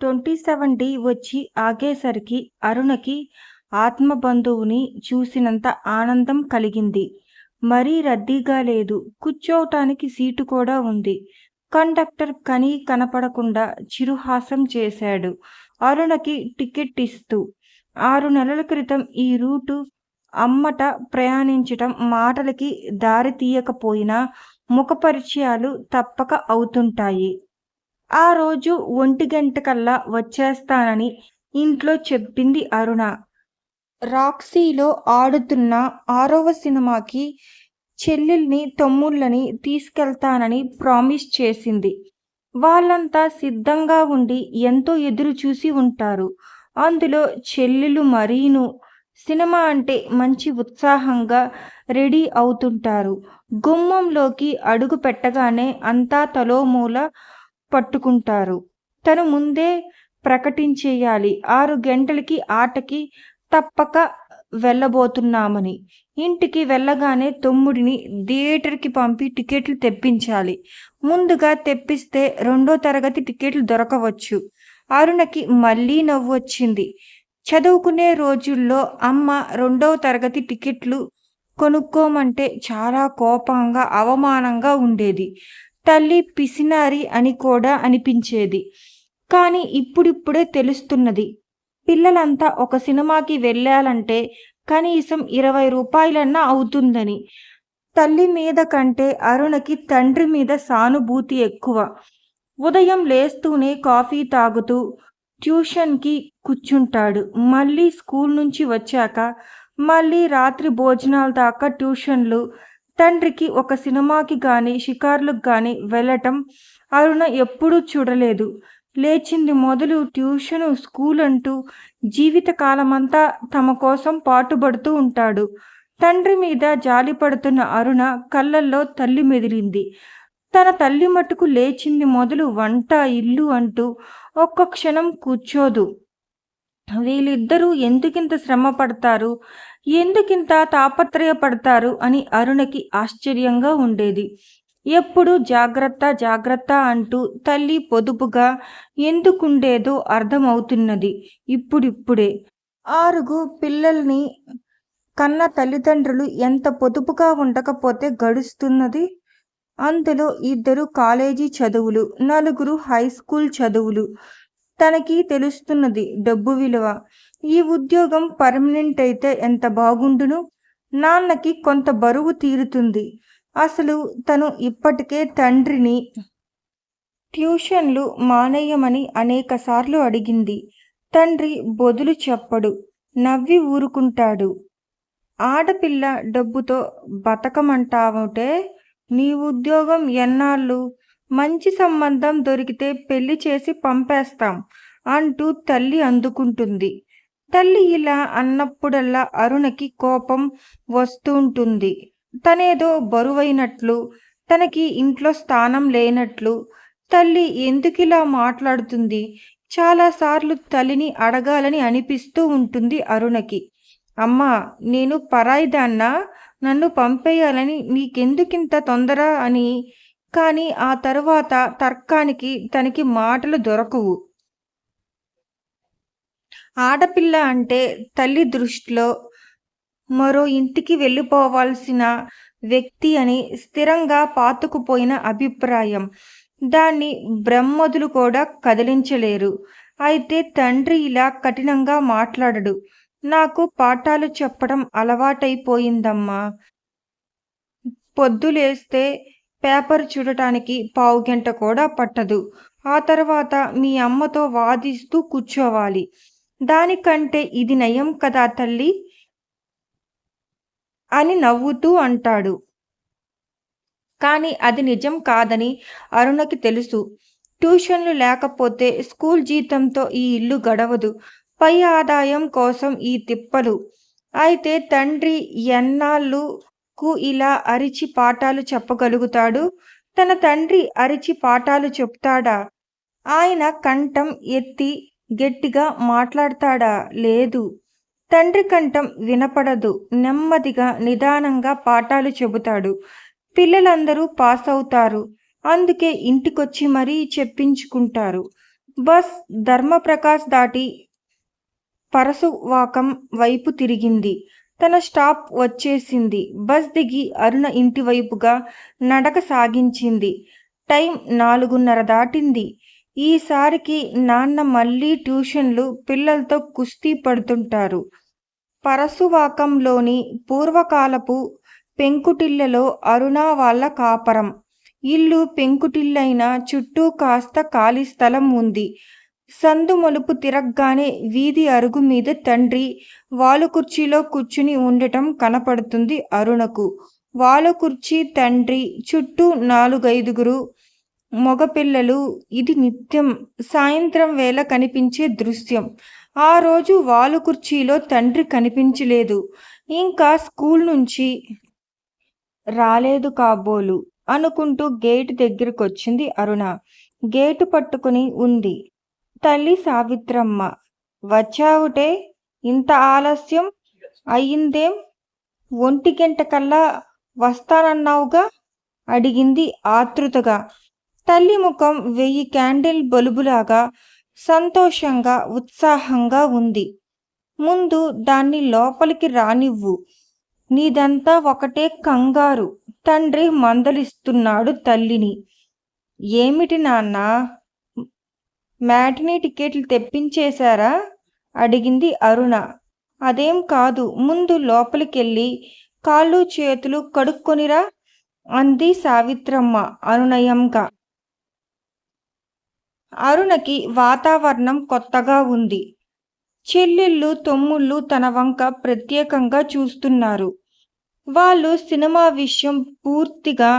Twenty seven D వచ్చి ఆగేసరికి అరుణకి ఆత్మబంధువుని చూసినంత ఆనందం కలిగింది. మరీ రద్దీగా లేదు. కూర్చోవటానికి సీటు కూడా ఉంది. కండక్టర్ కనీ కనపడకుండా చిరుహాసం చేశాడు అరుణకి టికెట్ ఇస్తూ. ఆరు నెలల క్రితం ఈ రూటు అమ్మట ప్రయాణించటం మాటలకి దారి తీయకపోయినా ముఖపరిచయాలు తప్పక అవుతుంటాయి. ఆ రోజు ఒంటి గంటకల్లా వచ్చేస్తానని ఇంట్లో చెప్పింది అరుణ. రాక్సీలో ఆడుతున్న ఆరవ సినిమాకి చెల్లెల్ని తమ్ముళ్ళని తీసుకెళ్తానని ప్రామిస్ చేసింది. వాళ్ళంతా సిద్ధంగా ఉండి ఎంతో ఎదురుచూసి ఉంటారు. అందులో చెల్లెలు మరీను. సినిమా అంటే మంచి ఉత్సాహంగా రెడీ అవుతుంటారు. గుమ్మంలోకి అడుగు పెట్టగానే అంతా తలోమూల పట్టుకుంటారు. తను ముందే ప్రకటించేయాలి ఆరు గంటలకి ఆటకి తప్పక వెళ్ళబోతున్నామని. ఇంటికి వెళ్ళగానే తమ్ముడిని థియేటర్కి పంపి టికెట్లు తెప్పించాలి. ముందుగా తెప్పిస్తే రెండో తరగతి టికెట్లు దొరకవచ్చు. అరుణకి మళ్ళీ నవ్వు వచ్చింది చదువుకునే రోజుల్లో అమ్మ రెండవ తరగతి టికెట్లు కొనుక్కోమంటే చాలా కోపంగా అవమానంగా ఉండేది. తల్లి పిసినారి అని కూడా అనిపించేది. కానీ ఇప్పుడిప్పుడే తెలుస్తున్నది. పిల్లలంతా ఒక సినిమాకి వెళ్ళాలంటే కనీసం ఇరవై రూపాయలన్నా అవుతుందని. తల్లి మీద కంటే అరుణకి తండ్రి మీద సానుభూతి ఎక్కువ. ఉదయం లేస్తూనే కాఫీ తాగుతూ ట్యూషన్కి కూర్చుంటాడు. మళ్ళీ స్కూల్ నుంచి వచ్చాక మళ్ళీ రాత్రి భోజనాల దాకా ట్యూషన్లు. తండ్రికి ఒక సినిమాకి కానీ షికార్లకు కానీ వెళ్ళటం అరుణ ఎప్పుడూ చూడలేదు. లేచింది మొదలు ట్యూషను, స్కూలంటూ జీవితకాలమంతా తమ కోసం పాటుపడుతూ ఉంటాడు. తండ్రి మీద జాలి పడుతున్న అరుణ కళ్ళల్లో తల్లి మెదిలింది. తన తల్లి మటుకు లేచింది మొదలు వంట, ఇల్లు అంటూ ఒక్క క్షణం కూర్చోదు. వీళ్ళిద్దరూ ఎందుకింత శ్రమ పడతారు? ఎందుకింత తాపత్రయపడతారు అని అరుణకి ఆశ్చర్యంగా ఉండేది. ఎప్పుడు జాగ్రత్త జాగ్రత్త అంటూ తల్లి పొదుపుగా ఎందుకుండేదో అర్థమవుతున్నది ఇప్పుడిప్పుడే. ఆరుగు పిల్లల్ని కన్న తల్లిదండ్రులు ఎంత పొదుపుగా ఉండకపోతే గడుస్తున్నది? అందులో ఇద్దరు కాలేజీ చదువులు, నలుగురు హై స్కూల్ చదువులు. తనకి తెలుస్తున్నది డబ్బు విలువ. ఈ ఉద్యోగం పర్మనెంట్ అయితే ఎంత బాగుండును? నాన్నకి కొంత బరువు తీరుతుంది. అసలు తను ఇప్పటికే తండ్రిని ట్యూషన్లు మానేయమని అనేకసార్లు అడిగింది. తండ్రి బొదులు చెప్పడు. నవ్వి ఊరుకుంటాడు. ఆడపిల్ల డబ్బుతో బతకమంటావుటే నీ ఉద్యోగం ఎన్నాళ్ళు? మంచి సంబంధం దొరికితే పెళ్ళి చేసి పంపేస్తాం అంటూ తల్లి అందుకుంటుంది. తల్లి ఇలా అన్నప్పుడల్లా అరుణకి కోపం వస్తుంటుంది తనేదో బరువైనట్లు, తనకి ఇంట్లో స్థానం లేనట్లు. తల్లి ఎందుకిలా మాట్లాడుతుంది? చాలాసార్లు తల్లిని అడగాలని అనిపిస్తూ ఉంటుంది అరుణకి. అమ్మా! నేను పరాయిదాన్నా? నన్ను పంపేయాలని నీకెందుకింత తొందర అని. కానీ ఆ తరువాత తర్కానికి తనకి మాటలు దొరకవు. ఆడపిల్ల అంటే తల్లి దృష్టిలో మరో ఇంటికి వెళ్ళిపోవాల్సిన వ్యక్తి అని స్థిరంగా పాతుకుపోయిన అభిప్రాయం. దాన్ని బ్రహ్మదులు కూడా కదిలించలేరు. అయితే తండ్రి ఇలా కఠినంగా మాట్లాడడు. నాకు పాఠాలు చెప్పడం అలవాటైపోయిందమ్మా. పొద్దులేస్తే పేపర్ చూడటానికి పావుగంట కూడా పట్టదు. ఆ తర్వాత మీ అమ్మతో వాదిస్తూ కూర్చోవాలి. దానికంటే ఇది నయం కదా తల్లి అని నవ్వుతూ అంటాడు. కానీ అది నిజం కాదని అరుణకి తెలుసు. ట్యూషన్లు లేకపోతే స్కూల్ జీతంతో ఈ ఇల్లు గడవదు. పై ఆదాయం కోసం ఈ తిప్పలు. అయితే తండ్రి ఎన్నాళ్ళు కు ఇలా అరిచి పాఠాలు చెప్పగలుగుతాడు? తన తండ్రి అరిచి పాఠాలు చెప్తాడా ఆయన కంఠం ఎత్తి గట్టిగా మాట్లాడతాడా? లేదు. తండ్రి కంఠం వినపడదు. నెమ్మదిగా, నిదానంగా పాఠాలు చెబుతాడు. పిల్లలందరూ పాస్ అవుతారు అందుకే ఇంటికొచ్చి మరీ చెప్పించుకుంటారు. బస్ ధర్మప్రకాష్ దాటి పరసువాకం వైపు తిరిగింది తన స్టాప్ వచ్చేసింది. బస్ దిగి అరుణ ఇంటి వైపుగా నడక సాగించింది. టైం నాలుగున్నర దాటింది. ఈసారికి నాన్న మళ్ళీ ట్యూషన్లు పిల్లలతో కుస్తీ పడుతుంటారు. పరశువాకంలోని పూర్వకాలపు పెంకుటిల్లలో అరుణ వాళ్ళ కాపరం. ఇల్లు పెంకుటిల్లైన చుట్టూ కాస్త ఖాళీ స్థలం ఉంది. సందు మలుపు తిరగ్గానే వీధి అరుగు మీద తండ్రి వాలు కుర్చీలో కూర్చుని ఉండటం కనపడుతుంది అరుణకు. వాలుకుర్చీ తండ్రి చుట్టూ నాలుగైదుగురు మగపిల్లలు. ఇది నిత్యం సాయంత్రం వేళ కనిపించే దృశ్యం. ఆ రోజు వాలు కుర్చీలో తండ్రి కనిపించలేదు. ఇంకా స్కూల్ నుంచి రాలేదు కాబోలు అనుకుంటూ గేటు దగ్గరికి వచ్చింది అరుణ. గేటు పట్టుకుని ఉంది. తల్లి సావిత్రమ్మ వచ్చావుటే ఇంత ఆలస్యం అయ్యిందేం? ఒంటి గంట కల్లా వస్తానన్నావుగా? అడిగింది ఆతృతగా తల్లి ముఖం వెయ్యి క్యాండిల్ బలుబులాగా సంతోషంగా ఉత్సాహంగా ఉంది. ముందు దాన్ని లోపలికి రానివ్వు. నీదంతా ఒకటే కంగారు. తండ్రి మందలిస్తున్నాడు తల్లిని. ఏమిటి నాన్నా? మ్యాటినీ టికెట్లు తెప్పించేశారా? అడిగింది అరుణ. అదేం కాదు ముందు లోపలికెళ్ళి కాళ్ళు చేతులు కడుక్కొనిరా అంది సావిత్రమ్మ అనునయంగా. అరుణకి వాతావరణం కొత్తగా ఉంది. చెల్లెళ్ళు తమ్ముళ్ళు తన వంక ప్రత్యేకంగా చూస్తున్నారు. వాళ్ళు సినిమా విషయం పూర్తిగా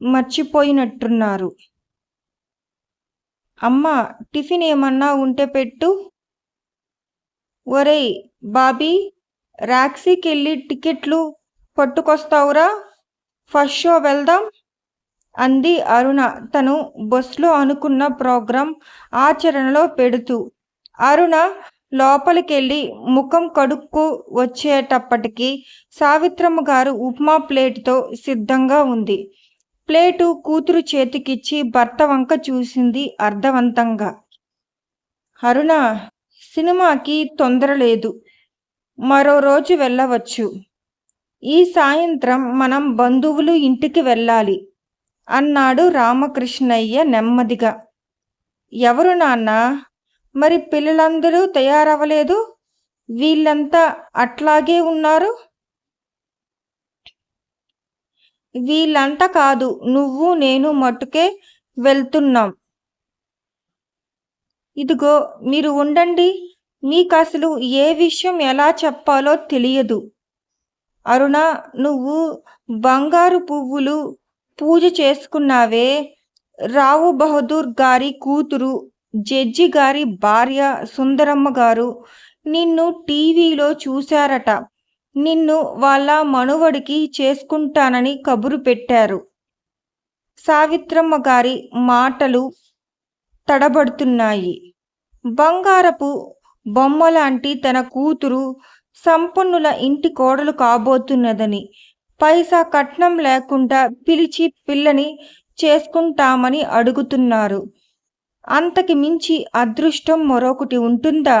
మర్చిపోయినట్టున్నారు. అమ్మ టిఫిన్ ఏమన్నా ఉంటే పెట్టు. ఒరేయ్ బాబీ ర్యాక్సీకెళ్ళి టికెట్లు పట్టుకొస్తావురా. ఫస్ట్ షో వెళ్దాం అంది అరుణ. తను బస్సులో అనుకున్న ప్రోగ్రాం ఆచరణలో పెడుతూ. అరుణ లోపలికెళ్ళి ముఖం కడుక్కు వచ్చేటప్పటికి సావిత్రమ్మ గారు ఉప్మా ప్లేట్తో సిద్ధంగా ఉంది. ప్లేటు కూతురు చేతికిచ్చి భర్త వంక చూసింది అర్థవంతంగా. అరుణ సినిమాకి తొందర లేదు. మరో రోజు వెళ్ళవచ్చు. ఈ సాయంత్రం మనం బంధువులు ఇంటికి వెళ్ళాలి అన్నాడు రామకృష్ణయ్య నెమ్మదిగా. ఎవరు నాన్న? మరి పిల్లలందరూ తయారవ్వలేదు? వీళ్ళంతా అట్లాగే ఉన్నారు? వీళ్ళంతా కాదు నువ్వు నేను మట్టుకే వెళ్తున్నాం. ఇదిగో మీరు ఉండండి. మీకు అసలు ఏ విషయం ఎలా చెప్పాలో తెలియదు. అరుణ నువ్వు బంగారు పువ్వులు పూజ చేసుకున్నావే. రావు బహదూర్ గారి కూతురు జడ్జి గారి భార్య సుందరమ్మ గారు నిన్ను టీవీలో చూశారట. నిన్ను వాళ్ళ మనువడికి చేసుకుంటానని కబురు పెట్టారు. సావిత్రమ్మ గారి మాటలు తడబడుతున్నాయి. బంగారపు బొమ్మలాంటి తన కూతురు సంపన్నుల ఇంటి కోడలు కాబోతున్నదని పైసా కట్నం లేకుండా పిలిచి పిల్లని చేసుకుంటామని అడుగుతున్నారు. అంతకి మించి అదృష్టం మరొకటి ఉంటుందా?